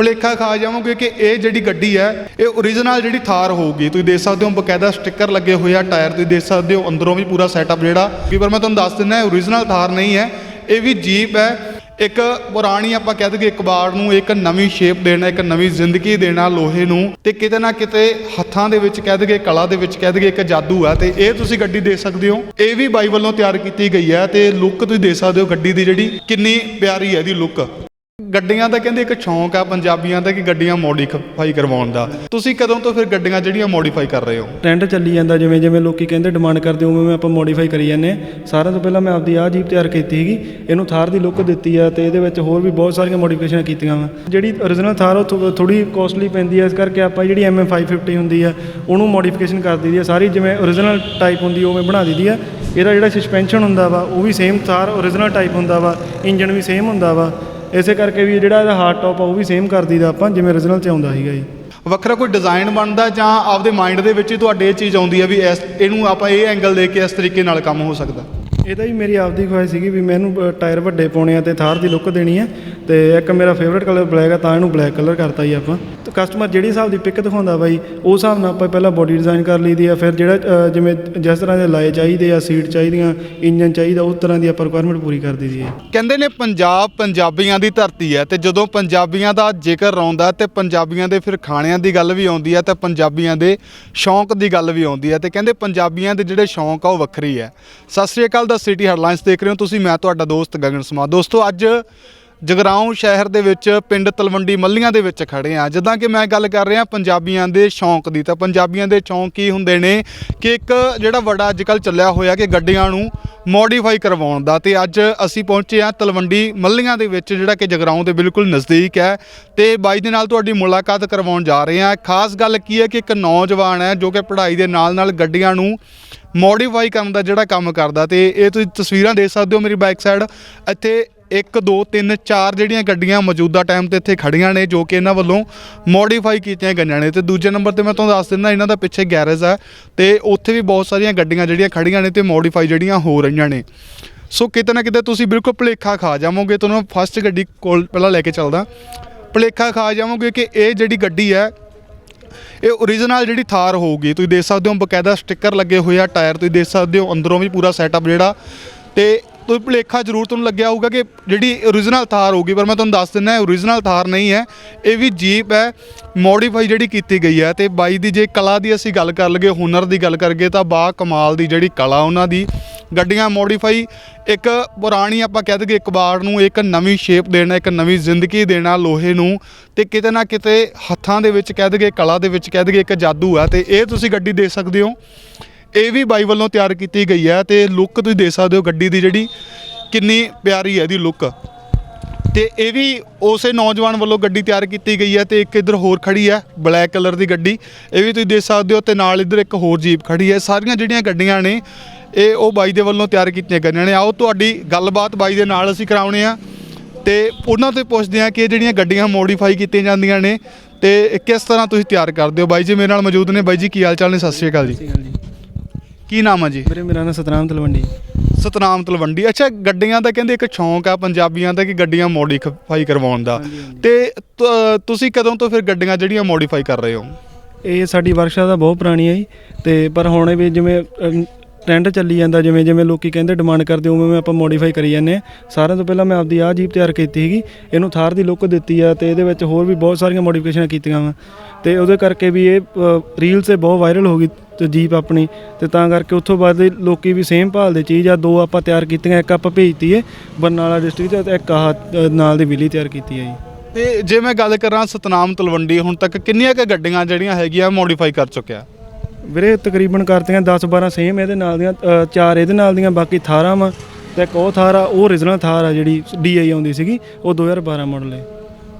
ਭੁਲੇਖਾ ਖਾ ਜਾਵੋਗੇ ਕਿ ਇਹ ਜਿਹੜੀ ਗੱਡੀ ਹੈ, ਇਹ ਓਰੀਜਨਲ ਜਿਹੜੀ ਥਾਰ ਹੋਊਗੀ। ਤੁਸੀਂ ਦੇਖ ਸਕਦੇ ਹੋ ਬਕਾਇਦਾ ਸਟicker ਲੱਗੇ ਹੋਏ ਆ, ਟਾਇਰ ਤੁਸੀਂ ਦੇਖ ਸਕਦੇ ਹੋ, ਅੰਦਰੋਂ ਵੀ ਪੂਰਾ ਸੈਟਅਪ ਜਿਹੜਾ। ਵੀ ਪਰ ਮੈਂ ਤੁਹਾਨੂੰ ਦੱਸ ਦਿੰਦਾ ਓਰੀਜਨਲ ਥਾਰ ਨਹੀਂ ਹੈ, ਇਹ ਵੀ ਜੀਪ ਹੈ। ਇੱਕ ਪੁਰਾਣੀ ਆਪਾਂ ਕਹਿ ਦਈਏ ਕਬਾੜ ਨੂੰ, ਇੱਕ ਨਵੀਂ ਸ਼ੇਪ ਦੇਣਾ, ਇੱਕ ਨਵੀਂ ਜ਼ਿੰਦਗੀ ਦੇਣਾ ਲੋਹੇ ਨੂੰ ਤੇ ਕਿਤੇ ਨਾ ਕਿਤੇ ਹੱਥਾਂ ਦੇ ਵਿੱਚ ਕਹਿ ਦਈਏ, ਕਲਾ ਦੇ ਵਿੱਚ ਕਹਿ ਦਈਏ ਇੱਕ ਜਾਦੂ ਆ ਤੇ ਇਹ ਤੁਸੀਂ ਗੱਡੀ ਦੇਖ ਸਕਦੇ ਹੋ। ਇਹ ਵੀ ਬਾਈ ਵੱਲੋਂ ਤਿਆਰ ਕੀਤੀ ਗਈ ਹੈ ਤੇ ਲੁੱਕ ਤੁਸੀਂ ਦੇਖ ਸਕਦੇ ਹੋ ਗੱਡੀ ਦੀ ਜਿਹੜੀ, ਕਿੰਨੀ ਪਿਆਰੀ ਹੈ ਇਹਦੀ ਲੁੱਕ ਗੱਡੀਆਂ ਦਾ ਕਹਿੰਦੇ ਇੱਕ ਸ਼ੌਂਕ ਆ ਪੰਜਾਬੀਆਂ ਦਾ ਕਿ ਗੱਡੀਆਂ ਮੋਡੀਫਾਈ ਕਰਵਾਉਣ ਦਾ। ਤੁਸੀਂ ਕਦੋਂ ਤੋਂ ਫਿਰ ਗੱਡੀਆਂ ਜਿਹੜੀਆਂ ਮੋਡੀਫਾਈ ਕਰ ਰਹੇ ਹੋ? ਟ੍ਰੈਂਡ ਚੱਲੀ ਜਾਂਦਾ, ਜਿਵੇਂ ਜਿਵੇਂ ਲੋਕੀ ਕਹਿੰਦੇ ਡਿਮਾਂਡ ਕਰਦੇ, ਉਵੇਂ ਉਵੇਂ ਆਪਾਂ ਮੋਡੀਫਾਈ ਕਰੀ ਜਾਂਦੇ ਹਾਂ। ਸਾਰਿਆਂ ਤੋਂ ਪਹਿਲਾਂ ਮੈਂ ਆਪਦੀ ਆਹ ਜੀਪ ਤਿਆਰ ਕੀਤੀ ਸੀਗੀ। ਇਹਨੂੰ ਥਾਰ ਦੀ ਲੁੱਕ ਦਿੱਤੀ ਆ ਤੇ ਇਹਦੇ ਵਿੱਚ ਹੋਰ ਵੀ ਬਹੁਤ ਸਾਰੀਆਂ ਮੋਡੀਫਿਕੇਸ਼ਨਾਂ ਕੀਤੀਆਂ ਵਾ। ਜਿਹੜੀ origignal ਥਾਰ ਉਹ ਥੋੜੀ ਕੋਸਟਲੀ ਪੈਂਦੀ ਹੈ ਇਸ ਕਰਕੇ ਆਪਾਂ ਜਿਹੜੀ MM550 ਹੁੰਦੀ ਆ, ਉਹਨੂੰ ਮੋਡੀਫਿਕੇਸ਼ਨ ਕਰ ਦਈਦੀ ਆ। ਸਾਰੀ ਜਿਵੇਂ origignal ਟਾਈਪ ਹੁੰਦੀ, ਉਵੇਂ ਬਣਾ ਦਈਦੀ ਆ। ਇਹਦਾ ਜਿਹੜਾ ਸਸਪੈਂਸ਼ਨ ਹੁੰਦਾ ਵਾ, ਉਹ ਵੀ ਸੇਮ ਥਾਰ origignal ਟਾਈਪ ਹੁੰਦਾ ਵਾ। ਇੰਜਨ ਵੀ ਸੇਮ ਹੁੰਦਾ ਵਾ। ਇਸੇ ਕਰਕੇ ਵੀ ਜਿਹੜਾ ਇਹਦਾ ਹਾਰਡ ਟੌਪ ਆ, ਉਹ ਵੀ ਸੇਮ ਕਰ ਦਈਦਾ ਆਪਾਂ, ਜਿਵੇਂ origignal ਚ ਆਉਂਦਾ ਸੀਗਾ ਜੀ। ਵੱਖਰਾ ਕੋਈ ਡਿਜ਼ਾਈਨ ਬਣਦਾ ਜਾਂ ਆਪਦੇ ਮਾਈਂਡ ਦੇ ਵਿੱਚ ਹੀ ਤੁਹਾਡੇ ਇਹ ਚੀਜ਼ ਆਉਂਦੀ ਹੈ ਵੀ ਇਸ ਇਹਨੂੰ ਆਪਾਂ ਇਹ ਐਂਗਲ ਦੇ ਕੇ ਇਸ ਤਰੀਕੇ ਨਾਲ ਕੰਮ ਹੋ ਸਕਦਾ? ਇਹਦਾ ਹੀ ਮੇਰੀ ਆਪਦੀ ਖੁਆਇਸ਼ ਸੀਗੀ ਵੀ ਮੈਨੂੰ ਟਾਇਰ ਵੱਡੇ ਪਾਉਣੇ ਆ ਤੇ ਥਾਰ ਦੀ ਲੁੱਕ ਦੇਣੀ ਆ ਤੇ ਇੱਕ ਮੇਰਾ ਫੇਵਰਟ ਕਲਰ ਬਲੈਕ ਆ, ਤਾਂ ਇਹਨੂੰ ਬਲੈਕ ਕਲਰ ਕਰਤਾ ਜੀ ਆਪਾਂ। ਤੇ ਕਸਟਮਰ ਜਿਹੜੇ ਹਿਸਾਬ ਦੀ ਪਿਕ ਦਿਖਾਉਂਦਾ ਬਾਈ ਉਸ ਹਿਸਾਬ ਨਾਲ ਆਪਾਂ ਪਹਿਲਾਂ ਬੋਡੀ ਡਿਜ਼ਾਈਨ ਕਰ ਲਈਦੀ ਆ, ਫਿਰ ਜਿਹੜਾ ਜਿਵੇਂ ਜਿਸ ਤਰ੍ਹਾਂ ਦੇ ਲਾਏ ਚਾਹੀਦੇ ਆ ਸੀਟ ਚਾਹੀਦੀਆਂ ਇੰਜਨ ਚਾਹੀਦਾ, ਉਸ ਤਰ੍ਹਾਂ ਦੀ ਆਪਾਂ ਰਿਕੁਆਇਰਮੈਂਟ ਪੂਰੀ ਕਰ ਦਈਦੀ ਹੈ ਕਹਿੰਦੇ ਨੇ ਪੰਜਾਬ ਪੰਜਾਬੀਆਂ ਦੀ ਧਰਤੀ ਹੈ ਤੇ ਜਦੋਂ ਪੰਜਾਬੀਆਂ ਦਾ ਜ਼ਿਕਰ ਆਉਂਦਾ ਤੇ ਪੰਜਾਬੀਆਂ ਦੇ ਫਿਰ ਖਾਣਿਆਂ ਦੀ ਗੱਲ ਵੀ ਆਉਂਦੀ ਹੈ ਤੇ ਪੰਜਾਬੀਆਂ ਦੇ ਸ਼ੌਂਕ ਦੀ ਗੱਲ ਵੀ ਆਉਂਦੀ ਹੈ ਤੇ ਕਹਿੰਦੇ ਪੰਜਾਬੀਆਂ ਦੇ ਜਿਹੜੇ ਸ਼ੌਂਕ ਆ ਉਹ ਵੱਖਰੀ ਹੈ। ਸਤਿ ਸ੍ਰੀ ਅਕਾਲ ਦਾ ਸਿਟੀ ਹੈਡਲਾਈਨਸ ਦੇਖ ਰਹੇ ਹੋ। ਤੁਸੀਂ ਮੈਂ ਤੁਹਾਡਾ ਦੋਸਤ ਗਗਨ ਸਮਾ। ਦੋਸਤੋ ਅੱਜ ਜਗਰਾਉਂ ਸ਼ਹਿਰ ਦੇ ਵਿੱਚ ਪਿੰਡ ਤਲਵੰਡੀ ਮੱਲੀਆਂ ਦੇ ਵਿੱਚ ਖੜੇ ਆ ਜਿੱਦਾਂ ਕਿ ਮੈਂ ਗੱਲ ਕਰ ਰਿਹਾ, ਪੰਜਾਬੀਆਂ ਦੇ ਸ਼ੌਂਕ ਦੀ। ਤਾਂ ਪੰਜਾਬੀਆਂ ਦੇ ਸ਼ੌਂਕ ਕੀ ਹੁੰਦੇ ਨੇ ਕਿ ਇੱਕ ਜਿਹੜਾ ਵੱਡਾ ਅੱਜਕੱਲ ਚੱਲਿਆ ਹੋਇਆ ਕਿ ਗੱਡੀਆਂ ਨੂੰ ਮੋਡੀਫਾਈ ਕਰਵਾਉਣ ਦਾ। ਤੇ ਅੱਜ ਅਸੀਂ ਪਹੁੰਚੇ ਆ ਤਲਵੰਡੀ ਮੱਲੀਆਂ ਦੇ ਵਿੱਚ, ਜਿਹੜਾ ਕਿ ਜਗਰਾਉਂ ਦੇ ਬਿਲਕੁਲ ਨਜ਼ਦੀਕ ਹੈ। ਤੇ ਬਾਈ ਦੇ ਨਾਲ ਤੁਹਾਡੀ ਮੁਲਾਕਾਤ ਕਰਵਾਉਣ ਜਾ ਰਹੇ ਆ ਖਾਸ ਗੱਲ ਕੀ ਹੈ ਕਿ ਇੱਕ ਨੌਜਵਾਨ ਹੈ ਜੋ ਕਿ ਪੜ੍ਹਾਈ ਦੇ ਨਾਲ ਨਾਲ ਗੱਡੀਆਂ ਨੂੰ ਮੋਡੀਫਾਈ ਕਰਨ ਦਾ ਜਿਹੜਾ ਕੰਮ ਕਰਦਾ। ਤੇ ਇਹ ਤੁਸੀਂ ਤਸਵੀਰਾਂ ਦੇਖ ਸਕਦੇ ਹੋ ਮੇਰੀ ਬਾਈਕ ਸਾਈਡ ਇੱਥੇ 1 2 3 4 ਜਿਹੜੀਆਂ ਗੱਡੀਆਂ ਮੌਜੂਦਾ ਟਾਈਮ ਤੇ ਇੱਥੇ ਖੜੀਆਂ ਨੇ, ਜੋ ਕਿ ਇਹਨਾਂ ਵੱਲੋਂ ਮੋਡੀਫਾਈ ਕੀਤੀਆਂ ਗਈਆਂ ਨੇ। ਤੇ ਦੂਜੇ ਨੰਬਰ ਤੇ ਮੈਂ ਤੁਹਾਨੂੰ ਦੱਸ ਦਿੰਦਾ, ਇਹਨਾਂ ਦਾ ਪਿੱਛੇ ਗੈਰੇਜ ਹੈ ਤੇ ਉੱਥੇ ਵੀ ਬਹੁਤ ਸਾਰੀਆਂ ਗੱਡੀਆਂ ਜਿਹੜੀਆਂ ਖੜੀਆਂ ਨੇ ਤੇ ਮੋਡੀਫਾਈ ਜਿਹੜੀਆਂ ਹੋ ਰਹੀਆਂ ਨੇ। ਸੋ ਕਿਤੇ ਨਾ ਕਿਤੇ ਤੁਸੀਂ ਬਿਲਕੁਲ ਭੁਲੇਖਾ ਖਾ ਜਾਵੋਗੇ। ਤੁਹਾਨੂੰ ਫਸਟ ਗੱਡੀ ਕੋਲ ਪਹਿਲਾਂ ਲੈ ਕੇ ਚੱਲਦਾ। ਭੁਲੇਖਾ ਖਾ ਜਾਵੋਗੇ ਕਿ ਇਹ ਜਿਹੜੀ ਗੱਡੀ ਹੈ, ਇਹ ਓਰੀਜਨਲ ਜਿਹੜੀ ਥਾਰ ਹੋਊਗੀ। ਤੁਸੀਂ ਦੇਖ ਸਕਦੇ ਹੋ ਬਕਾਇਦਾ ਸਟicker ਲੱਗੇ ਹੋਏ ਆ, ਟਾਇਰ ਤੁਸੀਂ ਦੇਖ ਸਕਦੇ ਹੋ, ਅੰਦਰੋਂ ਵੀ ਪੂਰਾ ਸੈਟਅਪ ਜਿਹੜਾ। ਤੇ ਤੁਸੀਂ ਭੁਲੇਖਾ ਜ਼ਰੂਰ ਤੁਹਾਨੂੰ ਲੱਗਿਆ ਹੋਊਗਾ ਕਿ ਜਿਹੜੀ ਓਰੀਜਨਲ ਥਾਰ ਹੋਊਗੀ, ਪਰ ਮੈਂ ਤੁਹਾਨੂੰ ਦੱਸ ਦਿੰਦਾ, ਇਹ ਓਰੀਜਨਲ ਥਾਰ ਨਹੀਂ ਹੈ। ਇਹ ਵੀ ਜੀਪ ਹੈ ਮੋਡੀਫਾਈ ਜਿਹੜੀ ਕੀਤੀ ਗਈ ਹੈ ਤੇ ਬਾਈ ਦੀ ਜੇ ਕਲਾ ਦੀ ਅਸੀਂ ਗੱਲ ਕਰ ਲਈਏ, ਹੁਨਰ ਦੀ ਗੱਲ ਕਰਗੇ ਤਾਂ ਬਾ ਕਮਾਲ ਦੀ ਜਿਹੜੀ ਕਲਾ ਉਹਨਾਂ ਦੀ। ਗੱਡੀਆਂ ਮੋਡੀਫਾਈ ਇੱਕ ਪੁਰਾਣੀ ਆਪਾਂ ਕਹਿ ਦਈਏ ਕਬਾੜ ਨੂੰ ਇੱਕ ਨਵੀਂ ਸ਼ੇਪ ਦੇਣਾ, ਇੱਕ ਨਵੀਂ ਜ਼ਿੰਦਗੀ ਦੇਣਾ ਲੋਹੇ ਨੂੰ ਤੇ ਕਿਤੇ ਨਾ ਕਿਤੇ ਹੱਥਾਂ ਦੇ ਵਿੱਚ ਕਹਿ ਦਈਏ, ਕਲਾ ਦੇ ਵਿੱਚ ਕਹਿ ਦਈਏ ਇੱਕ ਜਾਦੂ ਆ ਤੇ ਇਹ ਤੁਸੀਂ ਗੱਡੀ ਦੇ ਸਕਦੇ ਹੋ। ਇਹ ਵੀ ਬਾਈ ਵੱਲੋਂ ਤਿਆਰ ਕੀਤੀ ਗਈ ਹੈ ਤੇ ਲੁੱਕ ਤੁਸੀਂ ਦੇਖ ਸਕਦੇ ਹੋ ਗੱਡੀ ਦੀ ਜਿਹੜੀ, ਕਿੰਨੀ ਪਿਆਰੀ ਹੈ ਇਹਦੀ ਲੁੱਕ ਤੇ ਇਹ ਵੀ ਉਸੇ ਨੌਜਵਾਨ ਵੱਲੋਂ ਗੱਡੀ ਤਿਆਰ ਕੀਤੀ ਗਈ ਹੈ ਤੇ ਇੱਕ ਇੱਧਰ ਹੋਰ ਖੜੀ ਹੈ ਬਲੈਕ ਕਲਰ ਦੀ ਗੱਡੀ। ਇਹ ਵੀ ਤੁਸੀਂ ਦੇਖ ਸਕਦੇ ਹੋ ਤੇ ਨਾਲ ਇੱਧਰ ਇੱਕ ਹੋਰ ਜੀਪ ਖੜੀ ਹੈ। ਸਾਰੀਆਂ ਜਿਹੜੀਆਂ ਗੱਡੀਆਂ ਨੇ, ਇਹ ਉਹ ਬਾਈ ਦੇ ਵੱਲੋਂ ਤਿਆਰ ਕੀਤੀਆਂ ਗਈਆਂ ਨੇ। ਆਓ ਤੁਹਾਡੀ ਗੱਲਬਾਤ ਬਾਈ ਦੇ ਨਾਲ ਅਸੀਂ ਕਰਾਉਣੇ ਆ ਤੇ ਉਹਨਾਂ ਤੋਂ ਪੁੱਛਦੇ ਆ ਕਿ ਇਹ ਜਿਹੜੀਆਂ ਗੱਡੀਆਂ ਮੋਡੀਫਾਈ ਕੀਤੀਆਂ ਜਾਂਦੀਆਂ ਨੇ, ਤੇ ਕਿਸ ਤਰ੍ਹਾਂ ਤੁਸੀਂ ਤਿਆਰ ਕਰਦੇ ਹੋ? ਬਾਈ ਜੀ ਮੇਰੇ ਨਾਲ ਮੌਜੂਦ ਨੇ। ਬਾਈ ਜੀ, ਕੀ ਹਾਲ ਚਾਲ ਨੇ ਸਤਿ ਸ਼੍ਰੀ ਅਕਾਲ ਜੀ। ਕੀ ਨਾਮ ਆ ਜੀ? ਵੀਰੇ ਮੇਰਾ ਨਾਮ ਸਤਨਾਮ ਤਲਵੰਡੀ। ਸਤਨਾਮ ਤਲਵੰਡੀ। ਅੱਛਾ ਗੱਡੀਆਂ ਦਾ ਕਹਿੰਦੇ ਇੱਕ ਸ਼ੌਂਕ ਆ ਪੰਜਾਬੀਆਂ ਦਾ ਕਿ ਗੱਡੀਆਂ ਮੋਡੀਫਾਈ ਕਰਵਾਉਣ ਦਾ। ਤੇ ਤ- ਤੁਸੀਂ ਕਦੋਂ ਤੋਂ ਫਿਰ ਗੱਡੀਆਂ ਜਿਹੜੀਆਂ ਮੋਡੀਫਾਈ ਕਰ ਰਹੇ ਹੋ? ਇਹ ਸਾਡੀ ਵਰਕਸ਼ਾਪ ਦਾ ਬਹੁਤ ਪੁਰਾਣੀ ਹੈ ਜੀ। ਤੇ ਪਰ ਹੁਣ ਵੀ ਜਿਵੇਂ ਟ੍ਰੈਂਡ ਚੱਲੀ ਜਾਂਦਾ ਜਿਵੇਂ ਜਿਵੇਂ ਲੋਕੀ ਕਹਿੰਦੇ ਡਿਮਾਂਡ ਕਰਦੇ ਉਵੇਂ ਉਵੇਂ ਆਪਾਂ ਮੋਡੀਫਾਈ ਕਰੀ ਜਾਂਦੇ ਹਾਂ। ਸਾਰਿਆਂ ਤੋਂ ਪਹਿਲਾਂ ਮੈਂ ਆਪਦੀ ਆਹ ਜੀਪ ਤਿਆਰ ਕੀਤੀ ਸੀਗੀ। ਇਹਨੂੰ ਥਾਰ ਦੀ ਲੁੱਕ ਦਿੱਤੀ ਆ ਤੇ ਇਹਦੇ ਵਿੱਚ ਹੋਰ ਵੀ ਬਹੁਤ ਸਾਰੀਆਂ ਮੋਡੀਫਿਕੇਸ਼ਨਾਂ ਕੀਤੀਆਂ ਵਾ। ਤੇ ਉਹਦੇ ਕਰਕੇ ਵੀ ਇਹ ਰੀਲ ਤੇ ਬਹੁਤ ਵਾਇਰਲ ਹੋ ਗਈ। ਤੇ ਜੀਪ ਆਪਣੀ ਤੇ ਤਾਂ ਕਰਕੇ ਉੱਥੋਂ ਬਾਅਦ ਇਹ ਲੋਕੀ ਵੀ ਸੇਮ ਭਾਲਦੇ ਚੀਜ਼ ਆ ਦੋ ਆਪਾਂ ਤਿਆਰ ਕੀਤੀਆਂ ਇੱਕ ਆਪਾਂ ਭੇਜਤੀ ਏ ਬਰਨਾਲਾ ਡਿਸਟ੍ਰਿਕਟ ਤੇ ਇੱਕ ਆਹ ਅ, ਨਾਲ ਦੀ ਵਿਲੀ ਤਿਆਰ ਕੀਤੀ ਹੈ ਜੀ। ਤੇ ਜੇ ਮੈਂ ਗੱਲ ਕਰਾਂ ਸਤਨਾਮ ਤਲਵੰਡੀ ਹੁਣ ਤੱਕ ਕਿੰਨੀਆਂ ਕੁ ਗੱਡੀਆਂ ਜਿਹੜੀਆਂ ਹੈਗੀਆਂ ਮੋਡੀਫਾਈ ਕਰ ਚੁੱਕਿਆ? ਵੀਰੇ ਤਕਰੀਬਨ ਕਰਤੀਆਂ 10 12 ਸੇਮ ਇਹਦੇ ਨਾਲ ਦੀਆਂ ਅ, ਚਾਰ ਇਹਦੇ ਨਾਲ ਦੀਆਂ ਬਾਕੀ ਥਾਰਾਂ ਵਾ ਤੇ ਇੱਕ ਉਹ ਥਾਰ ਆ ਉਹ origignal ਥਾਰ ਆ ਜਿਹੜੀ ਡੀਆਈ ਆਉਂਦੀ ਸੀਗੀ ਉਹ 2012 ਮਾਡਲ ਹੈ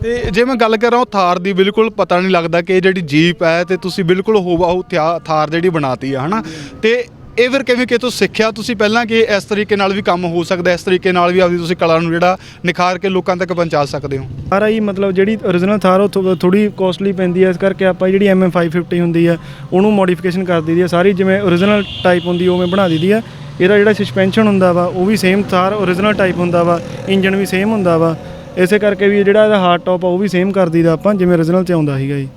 ਤੇ ਜੇ ਮੈਂ ਗੱਲ ਕਰਾਂ ਉਹ ਥਾਰ ਦੀ, ਬਿਲਕੁਲ ਪਤਾ ਨਹੀਂ ਲੱਗਦਾ ਕਿ ਇਹ ਜਿਹੜੀ ਜੀਪ ਹੈ ਤੇ ਤੁਸੀਂ ਬਿਲਕੁਲ ਹੋਬਾਹੂ ਥਿਆ- ਥਾਰ ਜਿਹੜੀ ਬਣਾਤੀ ਹੈ, ਹਨਾ? ਤੇ ਇਹ ਫਿਰ ਕਿਵੇਂ ਕਿ ਤੁਸੀਂ ਸਿੱਖਿਆ ਤੁਸੀਂ ਪਹਿਲਾਂ ਕਿ ਇਸ ਤਰੀਕੇ ਨਾਲ ਵੀ ਕੰਮ ਹੋ ਸਕਦਾ, ਇਸ ਤਰੀਕੇ ਨਾਲ ਵੀ ਆਪਦੀ ਤੁਸੀਂ ਕਲਾ ਨੂੰ ਜਿਹੜਾ ਨਿਖਾਰ ਕੇ ਲੋਕਾਂ ਤੱਕ ਪਹੁੰਚਾ ਸਕਦੇ ਹੋ? ਸਾਰਾ ਆਈ ਮਤਲਬ ਜਿਹੜੀ origignal ਥਾਰ ਉਹ ਥੋੜੀ ਕੋਸਟਲੀ ਪੈਂਦੀ ਹੈ, ਇਸ ਕਰਕੇ ਆਪਾਂ ਜਿਹੜੀ MM550 ਹੁੰਦੀ ਆ ਉਹਨੂੰ ਮੋਡੀਫਿਕੇਸ਼ਨ ਕਰ ਦਈਦੀ ਹੈ। ਸਾਰੀ ਜਿਵੇਂ origignal ਟਾਈਪ ਹੁੰਦੀ ਉਵੇਂ ਬਣਾ ਦਈਦੀ ਆ ਇਹਦਾ ਜਿਹੜਾ ਸਸਪੈਂਸ਼ਨ ਹੁੰਦਾ ਵਾ, ਉਹ ਵੀ ਸੇਮ ਥਾਰ origignal ਟਾਈਪ ਹੁੰਦਾ ਵਾ ਇੰਜਨ ਵੀ ਸੇਮ ਹੁੰਦਾ ਵਾ। ਇਸੇ ਕਰਕੇ ਵੀ ਜਿਹੜਾ ਇਹਦਾ ਹਾਰਡ ਟੌਪ ਆ ਉਹ ਵੀ ਸੇਮ ਕਰ ਦਈਦਾ ਆਪਾਂ ਜਿਵੇਂ origignal 'ਚ ਆਉਂਦਾ ਸੀਗਾ ਜੀ।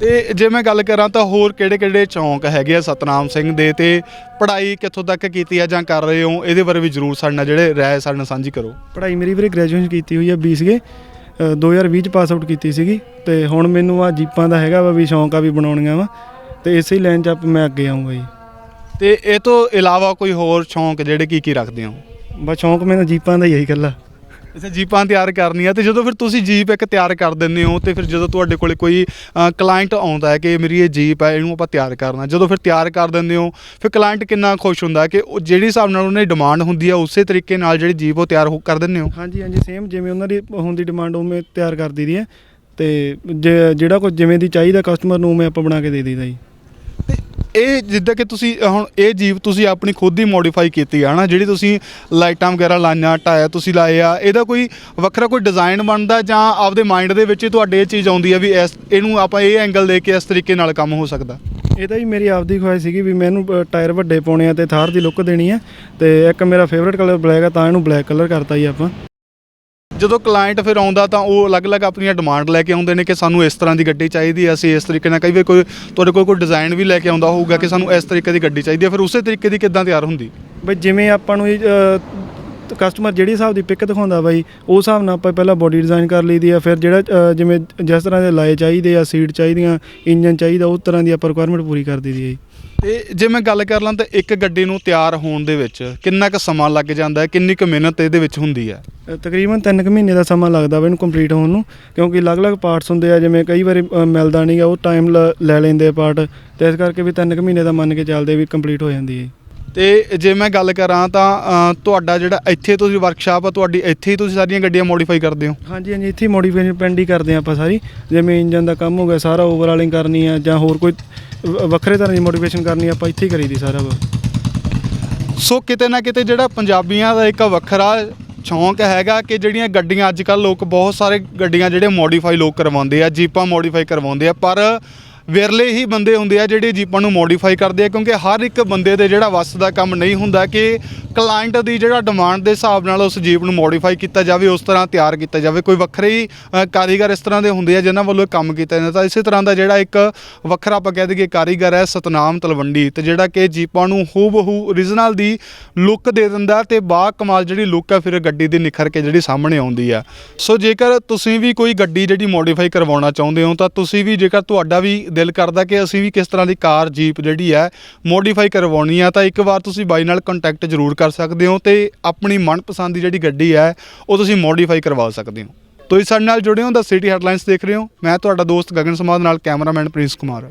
ਤੇ ਜੇ ਮੈਂ ਗੱਲ ਕਰਾਂ ਤਾਂ ਹੋਰ ਕਿਹੜੇ-ਕਿਹੜੇ ਚੌਂਕ ਹੈਗੇ ਆ ਸਤਨਾਮ ਸਿੰਘ ਦੇ ਤੇ ਪੜ੍ਹਾਈ ਕਿੱਥੋਂ ਤੱਕ ਕੀਤੀ ਆ ਜਾਂ ਕਰ ਰਹੇ ਹੋ? ਇਹਦੇ ਬਾਰੇ ਵੀ ਜਰੂਰ ਸਾਡੇ ਨਾਲ ਜਿਹੜੇ ਰਾਏ ਸਾਡੇ ਨਾਲ ਸਾਂਝੀ ਕਰੋ। ਪੜ੍ਹਾਈ ਮੇਰੀ ਵੀਰੇ ਗ੍ਰੈਜੂਏਸ਼ਨ ਕੀਤੀ ਹੋਈ ਆ BCA ਅ, 2020 ਚ ਪਾਸ ਆਊਟ ਕੀਤੀ ਸੀਗੀ ਤੇ ਹੁਣ ਮੈਨੂੰ ਆ ਜੀਪਾਂ ਦਾ ਹੈਗਾ ਵਾ ਵੀ ਸ਼ੌਂਕ ਆ ਵੀ ਬਣਾਉਣੀਆਂ ਵਾ। ਤੇ ਇਸੇ ਲਾਈਨ 'ਚ ਆਪ- ਮੈਂ ਅੱਗੇ ਆਉਂਗਾ ਜੀ। ਤੇ ਇਹ ਤੋਂ ਇਲਾਵਾ ਕੋਈ ਹੋਰ ਸ਼ੌਂਕ ਜਿਹੜੇ ਕੀ ਕੀ ਰੱਖਦੇ ਹੋ? ਬਸ ਸ਼ੌਂਕ ਮੈਨੂੰ ਜੀਪਾਂ ਦਾ ਹੀ ਹੈ ਇਕੱਲਾ। ਅੱਛਾ, ਜੀਪਾਂ ਤਿਆਰ ਕਰਨੀਆਂ ਤੇ ਜਦੋਂ ਫਿਰ ਤੁਸੀਂ ਜੀਪ ਇੱਕ ਤਿਆਰ ਕਰ ਦਿੰਦੇ ਹੋ ਤੇ ਫਿਰ ਜਦੋਂ ਤੁਹਾਡੇ ਕੋਲੇ ਕੋਈ ਕਲਾਇੰਟ ਆਉਂਦਾ ਹੈ ਕਿ ਮੇਰੀ ਇਹ ਜੀਪ ਹੈ, ਇਹਨੂੰ ਆਪਾਂ ਤਿਆਰ ਕਰਨਾ, ਜਦੋਂ ਫਿਰ ਤਿਆਰ ਕਰ ਦਿੰਦੇ ਹੋ, ਫਿਰ ਕਲਾਇੰਟ ਕਿੰਨਾ ਖੁਸ਼ ਹੁੰਦਾ ਕਿ ਉਹ ਜਿਹੜੀ ਹਿਸਾਬ ਨਾਲ ਉਹਨਾਂ ਦੀ ਡਿਮਾਂਡ ਹੁੰਦੀ ਹੈ, ਉਸੇ ਤਰੀਕੇ ਨਾਲ ਜਿਹੜੀ ਜੀਪ ਉਹ ਤਿਆਰ ਹੋ- ਕਰ ਦਿੰਦੇ ਹੋ? ਹਾਂਜੀ ਹਾਂਜੀ ਸੇਮ ਜਿਵੇਂ ਉਹਨਾਂ ਦੀ ਹੁੰਦੀ ਡਿਮਾਂਡ ਉਵੇਂ ਤਿਆਰ ਕਰ ਦਈਦੀ ਹੈ ਤੇ ਜੇ- ਜਿਹੜਾ ਕੁਝ ਜਿਵੇਂ ਦੀ ਚਾਹੀਦਾ ਕਸਟਮਰ ਨੂੰ ਉਵੇਂ ਆਪਾਂ ਬਣਾ ਕੇ ਦੇ ਦਈਦਾ ਜੀ। ਇਹ ਜਿੱਦਾਂ ਕਿ ਤੁਸੀਂ ਹੁਣ ਇਹ ਜੀਪ ਤੁਸੀਂ ਆਪਣੀ ਖੁਦ ਹੀ ਮੋਡੀਫਾਈ ਕੀਤੀ ਆ ਨਾ ਜਿਹੜੀ ਤੁਸੀਂ ਲਾਈਟਾਂ ਵਗੈਰਾ ਲਾਈਆਂ, ਟਾਇਰ ਤੁਸੀਂ ਲਾਏ ਆ, ਇਹਦਾ ਕੋਈ ਵੱਖਰਾ ਕੋਈ ਡਿਜ਼ਾਈਨ ਬਣਦਾ ਜਾਂ ਆਪਦੇ ਮਾਈਂਡ ਦੇ ਵਿੱਚ ਤੁਹਾਡੇ ਇਹ ਚੀਜ਼ ਆਉਂਦੀ ਆ ਵੀ ਇਸ, ਇਹਨੂੰ ਆਪਾਂ ਇਹ ਐਂਗਲ ਦੇ ਕੇ ਇਸ ਤਰੀਕੇ ਨਾਲ ਕੰਮ ਹੋ ਸਕਦਾ? ਇਹਦਾ ਹੀ ਮੇਰੀ ਆਪਦੀ ਖੁਆਇਸ਼ ਸੀਗੀ ਵੀ ਮੈਨੂੰ ਟਾਇਰ ਵੱਡੇ ਪਾਉਣੇ ਆ ਤੇ ਥਾਰ ਦੀ ਲੁੱਕ ਦੇਣੀ ਆ ਤੇ ਇੱਕ ਮੇਰਾ ਫੇਵਰੇਟ ਕਲਰ ਬਲੈਕ ਆ, ਤਾਂ ਇਹਨੂੰ ਬਲੈਕ ਕਲਰ ਕਰਤਾ ਜੀ ਆਪਾਂ। ਜਦੋਂ ਕਲਾਇੰਟ ਫਿਰ ਆਉਂਦਾ ਤਾਂ ਉਹ ਅਲੱਗ-ਅਲੱਗ ਆਪਣੀਆਂ ਡਿਮਾਂਡ ਲੈ ਕੇ ਆਉਂਦੇ ਨੇ ਕਿ ਸਾਨੂੰ ਇਸ ਤਰ੍ਹਾਂ ਦੀ ਗੱਡੀ ਚਾਹੀਦੀ ਹੈ, ਅਸੀਂ ਇਸ ਤਰੀਕੇ ਨਾਲ ਕਈ ਵਾਰ ਕੋਈ ਤੁਹਾਡੇ ਕੋਲ ਕੋਈ ਡਿਜ਼ਾਈਨ ਵੀ ਲੈ ਕੇ ਆਉਂਦਾ ਹੋਊਗਾ ਕਿ ਸਾਨੂੰ ਇਸ ਤਰੀਕੇ ਦੀ ਗੱਡੀ ਚਾਹੀਦੀ ਹੈ, ਫਿਰ ਉਸੇ ਤਰੀਕੇ ਦੀ ਕਿੱਦਾਂ ਤਿਆਰ ਹੁੰਦੀ? ਬਈ ਜਿਵੇਂ ਆਪਾਂ ਨੂੰ ਕਸਟਮਰ ਜਿਹੜੀ ਹਿਸਾਬ ਦੀ ਪਿਕ ਦਿਖਾਉਂਦਾ ਬਾਈ ਉਸ ਹਿਸਾਬ ਨਾਲ ਆਪਾਂ ਪਹਿਲਾਂ ਬੋਡੀ ਡਿਜ਼ਾਈਨ ਕਰ ਲਈਦੀ ਆ ਫਿਰ ਜਿਹੜਾ ਜਿਵੇਂ ਜਿਸ ਤਰ੍ਹਾਂ ਦੇ ਲਾਏ ਚਾਹੀਦੇ ਆ ਸੀਟ ਚਾਹੀਦੀਆਂ ਇੰਜਨ ਚਾਹੀਦਾ ਉਸ ਤਰ੍ਹਾਂ ਦੀ ਆਪਾਂ ਰਿਕੁਆਇਰਮੈਂਟ ਪੂਰੀ ਕਰ ਦਈਦੀ ਹੈ ਜੀ। ਤੇ ਜੇ ਮੈਂ ਗੱਲ ਕਰ ਲਾਂ ਤਾਂ ਇੱਕ ਗੱਡੀ ਨੂੰ ਤਿਆਰ ਹੋਣ ਦੇ ਵਿੱਚ ਕਿੰਨਾ ਕੁ ਸਮਾਂ ਲੱਗ ਜਾਂਦਾ ਹੈ ਕਿੰਨੀ ਕੁ ਮਿਹਨਤ ਇਹਦੇ ਵਿੱਚ ਹੁੰਦੀ ਹੈ? ਤਕਰੀਬਨ 3 ਮਹੀਨੇ ਦਾ ਸਮਾਂ ਲੱਗਦਾ ਵਾ ਇਹਨੂੰ ਕੰਪਲੀਟ ਹੋਣ ਨੂੰ ਕਿਉਂਕਿ ਅਲੱਗ-ਅਲੱਗ ਪਾਰਟਸ ਹੁੰਦੇ ਆ ਜਿਵੇਂ ਕਈ ਵਾਰੀ ਮਿਲਦਾ ਨਹੀਂਗਾ ਉਹ ਟਾਈਮ ਲੈ ਲੈਂਦੇ ਪਾਰਟ ਤੇ ਇਸ ਕਰਕੇ ਵੀ 3 ਮਹੀਨੇ ਦਾ ਮੰਨ ਕੇ ਚੱਲਦੇ ਵੀ ਕੰਪਲੀਟ ਹੋ ਜਾਂਦੀ ਹੈ ਤੇ ਜੇ ਮੈਂ ਗੱਲ ਕਰਾਂ ਤਾਂ ਤੁਹਾਡਾ ਜਿਹੜਾ ਇੱਥੇ ਤੁਸੀਂ ਵਰਕਸ਼ਾਪ ਆ ਤੁਹਾਡੀ ਇੱਥੇ ਹੀ ਤੁਸੀਂ ਸਾਰੀਆਂ ਗੱਡੀਆਂ ਮੋਡੀਫਾਈ ਕਰਦੇ ਹੋ? ਹਾਂਜੀ ਹਾਂਜੀ ਇੱਥੇ ਮੋਡੀਫਿਕੇਸ਼ਨ ਪੈਂਡ ਹੀ ਕਰਦੇ ਆ ਆਪਾਂ ਸਾਰੀ। ਜਿਵੇਂ ਇੰਜਨ ਦਾ ਕੰਮ ਹੋ ਗਿਆ ਸਾਰਾ ਓਵਰਹਾਲਿੰਗ ਕਰਨੀ ਆ ਜਾਂ ਹੋਰ ਕੋਈ ਵੱਖਰੇ ਤਰ੍ਹਾਂ ਦੀ ਮੋਡੀਫਿਕੇਸ਼ਨ ਕਰਨੀ ਆਪਾਂ ਇੱਥੇ ਹੀ ਕਰੀਦੀ ਸਾਰਾ ਸੋ ਕਿਤੇ ਨਾ ਕਿਤੇ ਜਿਹੜਾ ਪੰਜਾਬੀਆਂ ਦਾ ਇੱਕ ਵੱਖਰਾ ਸ਼ੌਂਕ ਹੈਗਾ ਕਿ ਜਿਹੜੀਆਂ ਗੱਡੀਆਂ ਅੱਜ ਕੱਲ ਲੋਕ ਬਹੁਤ ਸਾਰੇ ਗੱਡੀਆਂ ਜਿਹੜੇ ਮੋਡੀਫਾਈ ਲੋਕ ਕਰਵਾਉਂਦੇ ਆ ਜੀਪਾਂ ਮੋਡੀਫਾਈ ਕਰਵਾਉਂਦੇ ਆ ਪਰ ਵਿਰਲੇ ਹੀ ਬੰਦੇ ਹੁੰਦੇ ਆ ਜਿਹੜੇ ਜੀਪਾਂ ਨੂੰ ਮੋਡੀਫਾਈ ਕਰਦੇ ਆ, ਕਿਉਂਕਿ ਹਰ ਇੱਕ ਬੰਦੇ ਦੇ ਜਿਹੜਾ ਵੱਸ ਦਾ ਕੰਮ ਨਹੀਂ ਹੁੰਦਾ ਕਿ ਕਲਾਇੰਟ ਦੀ ਜਿਹੜਾ ਡਿਮਾਂਡ ਦੇ ਹਿਸਾਬ ਨਾਲ ਉਸ ਜੀਪ ਨੂੰ ਮੋਡੀਫਾਈ ਕੀਤਾ ਜਾਵੇ, ਉਸ ਤਰ੍ਹਾਂ ਤਿਆਰ ਕੀਤਾ ਜਾਵੇ। ਕੋਈ ਵੱਖਰੇ ਹੀ ਕਾਰੀਗਰ ਇਸ ਤਰ੍ਹਾਂ ਦੇ ਹੁੰਦੇ ਆ ਜਿਨ੍ਹਾਂ ਵੱਲੋਂ ਕੰਮ ਕੀਤਾ ਜਾਂਦਾ। ਤਾਂ ਇਸੇ ਤਰ੍ਹਾਂ ਦਾ ਜਿਹੜਾ ਇੱਕ ਵੱਖਰਾ ਆਪਾਂ ਕਹਿ ਦਈਏ ਕਾਰੀਗਰ ਹੈ ਸਤਨਾਮ ਤਲਵੰਡੀ, ਤੇ ਜਿਹੜਾ ਕਿ ਜੀਪਾਂ ਨੂੰ ਹੂਬਹੂ ਓਰੀਜਨਲ ਦੀ ਲੁੱਕ ਦੇ ਦਿੰਦਾ ਤੇ ਬਾ ਕਮਾਲ ਜਿਹੜੀ ਲੁੱਕ ਹੈ, ਫਿਰ ਗੱਡੀ ਦੀ ਨਿਖਰ ਕੇ ਜਿਹੜੀ ਸਾਹਮਣੇ ਆਉਂਦੀ ਆ। ਸੋ ਜੇਕਰ ਤੁਸੀਂ ਵੀ ਕੋਈ ਗੱਡੀ ਜਿਹੜੀ ਮੋਡੀਫਾਈ ਕਰਵਾਉਣਾ ਚਾਹੁੰਦੇ ਹੋ, ਤਾਂ ਤੁਸੀਂ ਵੀ ਜੇਕਰ ਤੁਹਾਡਾ ਵੀ ਦਿਲ ਕਰਦਾ ਕਿ ਅਸੀਂ ਵੀ ਕਿਸ ਤਰ੍ਹਾਂ ਦੀ ਕਾਰ, ਜੀਪ ਜਿਹੜੀ ਹੈ ਮੋਡੀਫਾਈ ਕਰਵਾਉਣੀ ਆ, ਤਾਂ ਇੱਕ ਵਾਰ ਤੁਸੀਂ ਬਾਈ ਨਾਲ ਕੰਟੈਕਟ ਜ਼ਰੂਰ ਕਰ ਕਰ ਸਕਦੇ ਹੋ ਤੇ ਆਪਣੀ ਮਨਪਸੰਦ ਦੀ ਜਿਹੜੀ ਗੱਡੀ ਹੈ, ਉਹ ਤੁਸੀਂ ਮੋਡੀਫਾਈ ਕਰਵਾ ਸਕਦੇ ਹੋ। ਤੁਸੀਂ ਸਾਡੇ ਨਾਲ ਜੁੜੇ ਹੋ ਦਾ ਸਿਟੀ ਹੈਡਲਾਈਨਸ ਦੇਖ ਰਹੇ ਹੋ। ਮੈਂ ਤੁਹਾਡਾ ਦੋਸਤ ਗਗਨ ਸਮਾਦ, ਨਾਲ ਕੈਮਰਾਮੈਨ ਪ੍ਰਿੰਸ ਕੁਮਾਰ।